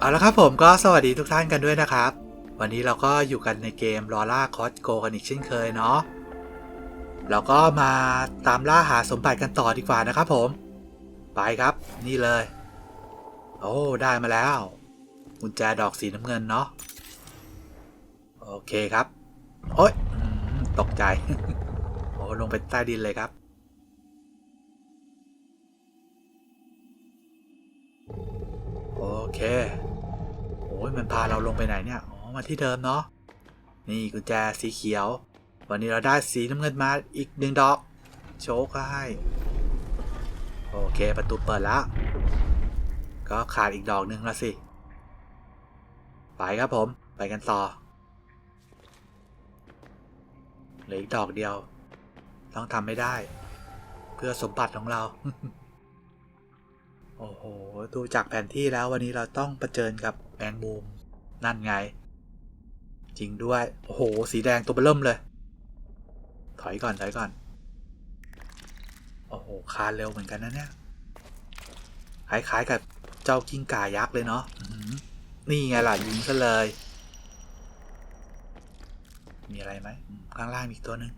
เอาละครับผมก็สวัสดีทุกท่านกันด้วยนะครับ วันนี้เราก็อยู่กันในเกมลอร่าคอสโกกันอีกเช่นเคยเนาะเราก็มาตามล่าหาสมบัติกันต่อดีกว่านะครับผม ไปครับนี่เลย โอ้ได้มาแล้วกุญแจดอกสีน้ำเงินเนาะโอเคครับ โอ๊ยตกใจ โอ้ลงไปใต้ดินเลยครับโอเค พาเราลงไปไหนเนี่ยอ๋อมาที่เดิมเนาะนี่กุญแจสีเขียว วันนี้เราได้สีน้ำเงินมาอีกหนึ่งดอก โชคให้ โอเคประตูเปิดแล้ว ก็ขาดอีกดอกหนึ่งล้วสิ ไปครับผมไปกันต่อเหลืออีกดอกเดียว ต้องทำไม่ได้ เพื่อสมบัติของเรา โอ้โห ดูจากแผนที่แล้ววันนี้เราต้องประเผชิญกับแมงมุม นั่นไง จริงด้วย โอ้โห สีแดงตัวเบอเริ่มเลย ถอยก่อน ถอยก่อน โอ้โห คานเร็วเหมือนกันนะเนี่ย คล้ายๆกับเจ้ากิ้งก่ายักษ์เลยเนาะนี่ไงล่ะยิงซะเลย มีอะไรไหม ข้างล่างอีกตัวหนึ่ง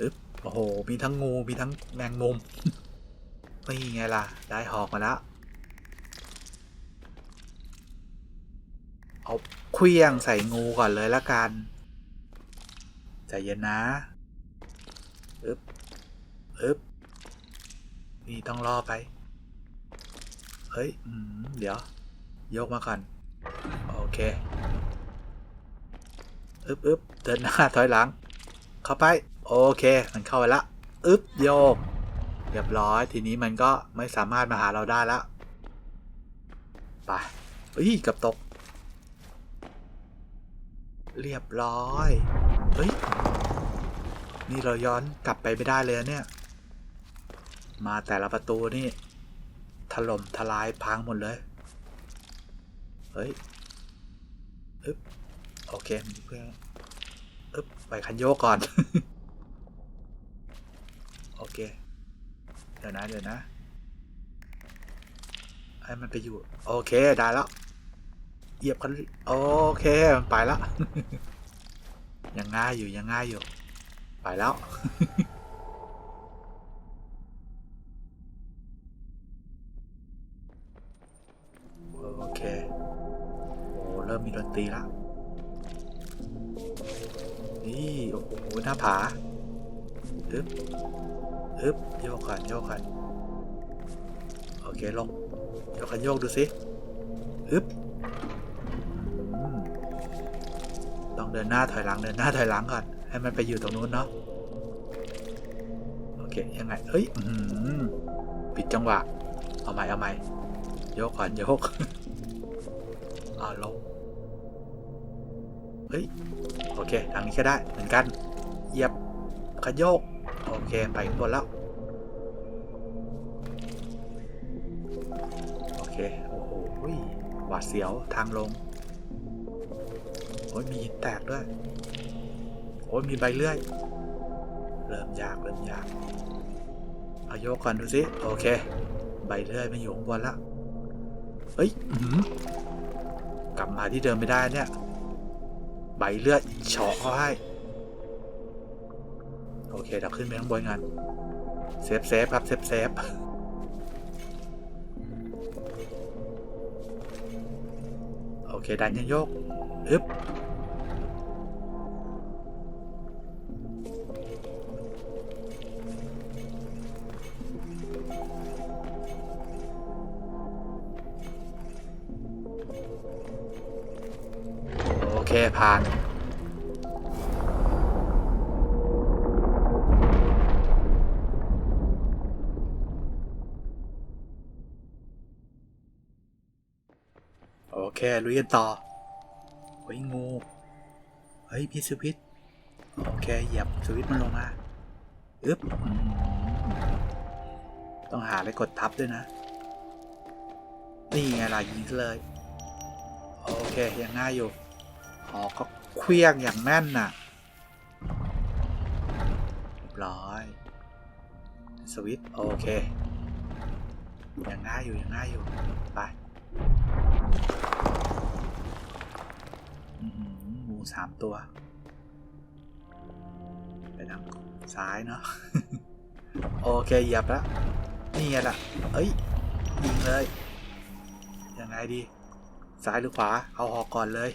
อึ๊บ โอ้โห มีทั้งงู มีทั้งแมงมุม นี่ไงล่ะ ได้หอกมาแล้ว เอาเคลี้ยงใส่งูก่อนเลยละกันใจเย็นนะอึ๊บอึ๊บนี่ต้องรอไป เฮ้ยอืมเดี๋ยว ยกมาก่อน โอเคอึ๊บอึ๊บเดินหน้าถอยหลัง เข้าไป โอเค มันเข้าไปละอึ๊บโยก เรียบร้อย ทีนี้มันก็ไม่สามารถมาหาเราได้ล้วไปเฮ้ยกับตก เรียบร้อย เฮ้ย นี่เราย้อนกลับไปไม่ได้เลยเนี่ย มาแต่ละประตูนี่ ถล่มทลายพังหมดเลย เฮ้ยอึ๊บโอเคเพื่อนอึ๊บไปคันโยกก่อน โอเค เดี๋ยวนะเดี๋ยวนะ ให้มันไปอยู่ โอเค ได้แล้ว เหยียบคันโอเคมันไปแล้วยังง่ายอยู่ยังง่ายอยู่ ไปแล้วโอเคโอ้เริ่มมีดนตรีแล้วนี่โอ้โหหน้าผาอึบอึบโยกกันโยกกันโอเคลงโยกกันโยกดูสิอึบ ต้องเดินหน้าถอยหลังเดินหน้าถอยหลังก่อน ให้มันไปอยู่ตรงนู้นเนาะโอเคยังไงเฮ้ยปิดจังหวะ เอาใหม่เอาใหม่โยกก่อนโยกอ่าลงเฮ้ยโอเคทางนี้ก็ได้เหมือนกันเหยียบขยโยกโอเคไปข้างบนแล้วโอเคโอ้โหหวาดเสียวทางลง โอ้ยมีหินแตกด้วย โอ้ยมีใบเลื่อย เริ่มยากเริ่มยากเอาโยกก่อนดูสิโอเค ใบเลื่อยไม่อยู่ข้างบนแล้วเฮ้ยอื้อหือกลับมาที่เดิมไม่ได้เนี่ย ใบเลือดเฉาะเขาให้ โอเคเดี๋ยวขึ้นไปข้างบนกันเซฟเซฟครับเซฟเซฟโอเคดันยังโยกฮึบ เคลุยกันต่อเฮ้ยงูเฮ้ยพี่สวิตโอเคเหยียบสวิตมันลงมาอึ๊บต้องหาอะไรกดทับด้วยนะ นี่ไงล่ะยิงเลยโอเคยังง่ายอยู่หอก็เคลี้ยงอย่างแม่นน่ะเรียบร้อย สวิตโอเคยังง่ายอยู่ยังง่ายอยู่ไป สามตัว ไปทางซ้ายเนาะโอเคเหยียบแล้วนี่ไงล่ะ เอ้ยยิงเลย ยังไงดีซ้ายหรือขวา เอาหอกก่อนเลย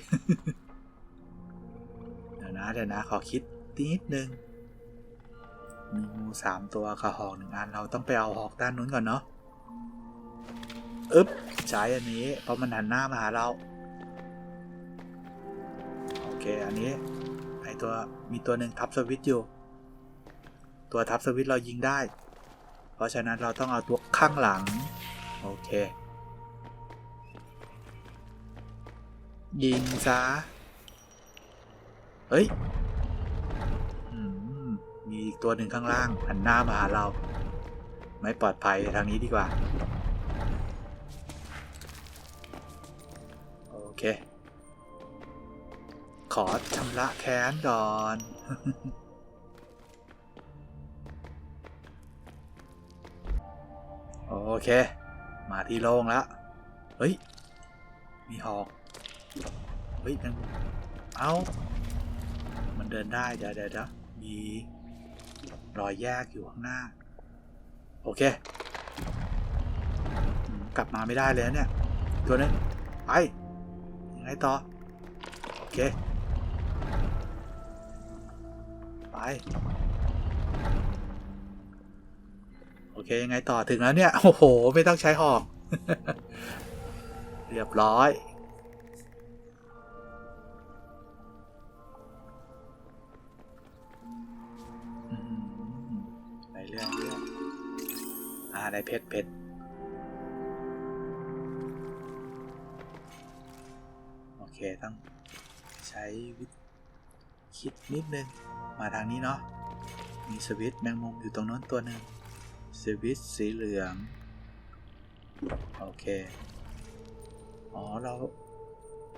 เดี๋ยวนะเดี๋ยวนะ ขอคิดนิดนึงมีงูสามตัวกับหอกหนึ่งอัน เราต้องไปเอาหอกด้านนู้นก่อนเนาะ อึ๊บใช้อันนี้เพราะมันหันหน้ามาหาเรา เค อันนี้ ไอตัวมีตัวหนึ่งทับสวิตช์อยู่ ตัวทับสวิตช์เรายิงได้ เพราะฉะนั้นเราต้องเอาตัวข้างหลัง โอเค ยิงซะเฮ้ยมมีอีกตัวหนึ่งข้างล่างหันหน้ามาหาเรา ไม่ปลอดภัยทางนี้ดีกว่า ขอชำระแค้นก่อน โอเค มาที่โล่งแล้ว เฮ้ย มีหอก เฮ้ยมันเอ้า มันเดินได้เดี๋ยวเดี๋ยวเดี๋ยวมีรอยแยกอยู่ข้างหน้า โอเค กลับมาไม่ได้เลยเนี่ย ตัวนึงไปยังไงต่อ โอเค โอเค ยังไงต่อถึงแล้วเนี่ย โอ้โห ไม่ต้องใช้หอก เรียบร้อยอืมไปเรื่อยเรื่อยอ่าได้เพชรเพชรโอเค ต้องใช้วิธี คิดนิดนึง มาทางนี้เนาะ มีสวิตแมงมุมอยู่ตรงโน้นตัวหนึ่งสวิตสีเหลือง โอเค อ๋อเรา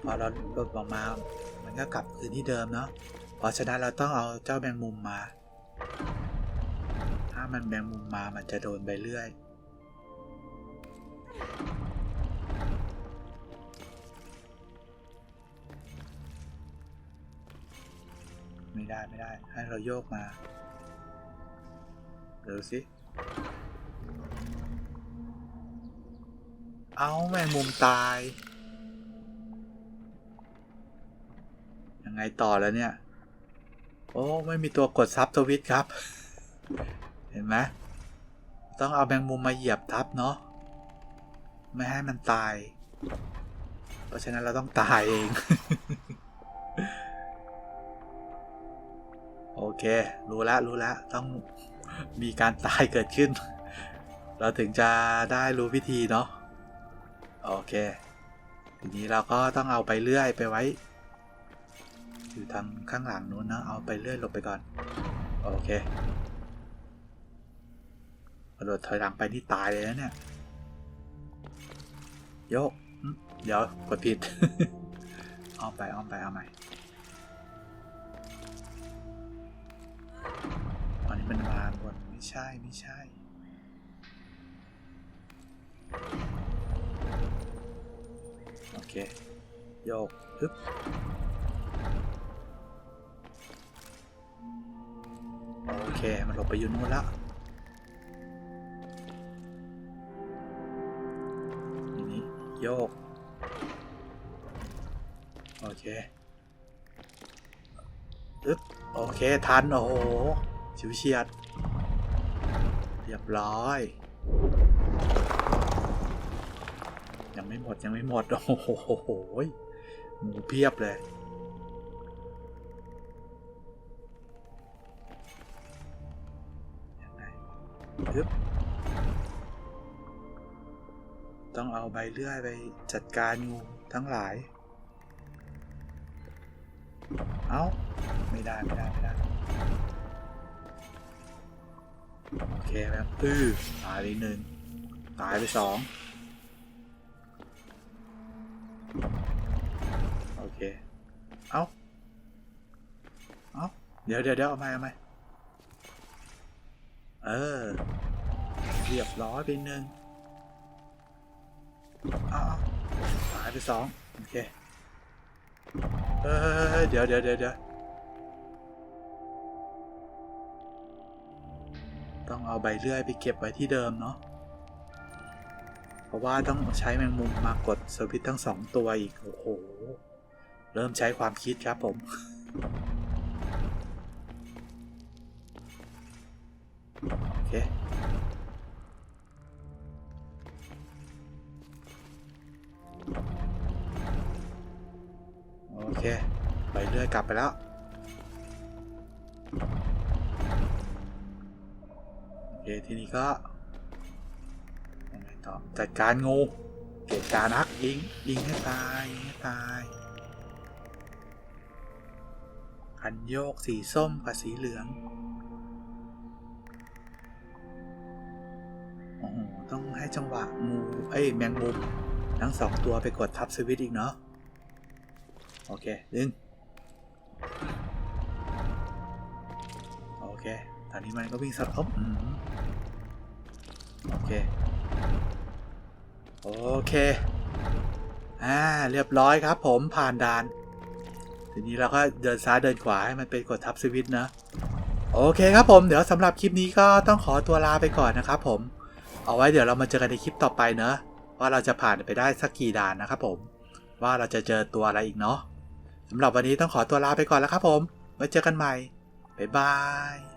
พอเราหลุดออกมา มันก็กลับคืนที่เดิมเนาะ เพราะฉะนั้นเราต้องเอาเจ้าแมงมุมมา ถ้ามันแมงมุมมามันจะโดนไปเรื่อย ไม่ได้ไม่ได้ ให้เราโยกมา เดี๋ยวสิ เอาแมงมุมตาย ยังไงต่อแล้วเนี่ย โอ้ ไม่มีตัวกดซับทวิตครับ เห็นไหมต้องเอาแมงมุมมาเหยียบทับเนาะ ไม่ให้มันตาย เพราะฉะนั้นเราต้องตายเอง เค รู้แล้วรู้แล้วต้องมีการตายเกิดขึ้น เราถึงจะได้รู้วิธีเนาะโอเค ทีนี้เราก็ต้องเอาไปเลื่อยไปไว้ อยู่ทางข้างหลังนู้นนะเอาไปเลื่อยหลบไปก่อน โอเคกระโดดถอยหลังไปนี่ตายเลยนะเนี่ยโยกเดี๋ยวกดผิด อ้อมไปอ้อมไปเอาใหม่ นนี้มันไม่ใช่ไม่ใช่ โอเค โยกฮึบโอเค มันหลบไปอยู่นู่นล้วทีนี้โยก โอเคอึ๊บโอเค ทัน โอ้โห ชิวเฉียด เรียบร้อย ยังไม่หมดยังไม่หมด โอ้โหหมูเพียบเลย ยังไงฮึบต้องเอาใบเลื่อยไปจัดการงูทั้งหลาย เอาไม่ได้ ไม่ได้ ไม่ได้ โอเคครับอือตายไปหนึ่งตายไปสองโอเค เอาเอาเดี๋ยวเดี๋ยวเดี๋ยวเอาไหมเอาไหมเออ เรียบร้อยไปหนึ่งอ้าวหายไปสองโอเค เอ้ยเดี๋ยวเดี๋ยวเดี๋ยวเดี๋ยว ต้องเอาใบเลื่อยไปเก็บไว้ที่เดิมเนาะเพราะว่าต้องใช้แมงมุมมากดสวิตทั้งสองตัวอีก โอ้โห เริ่มใช้ความคิดครับผม โอเค โอเค ไปเรื่อยกลับไปแล้ว เคทีนี้ก็ยังไงต่อจัดการงูเกตการนักยิงยิงให้ตายยิงให้ตายคันโยกสีส้มกับสีเหลืองโอ้โหต้องให้จังหวะงูเอ้ยแมงมุมทั้งสองตัวไปกดทับสวิตช์อีกเนาะโอเคดึงโอเคตอนนี้มันก็วิ่งสับอ๊บอืม โอเค โอเค อ่า เรียบร้อยครับผมผ่านด่าน ทีนี้เราก็เดินซ้ายเดินขวาให้มันเป็นกดทับสวิตช์นะ โอเคครับผม เดี๋ยวสำหรับคลิปนี้ก็ต้องขอตัวลาไปก่อนนะครับผม เอาไว้เดี๋ยวเรามาเจอกันในคลิปต่อไปเนอะว่าเราจะผ่านไปได้สักกี่ด่านนะครับผม ว่าเราจะเจอตัวอะไรอีกเนาะสำหรับวันนี้ต้องขอตัวลาไปก่อนแล้วครับผม ไว้เจอกันใหม่ บ๊ายบาย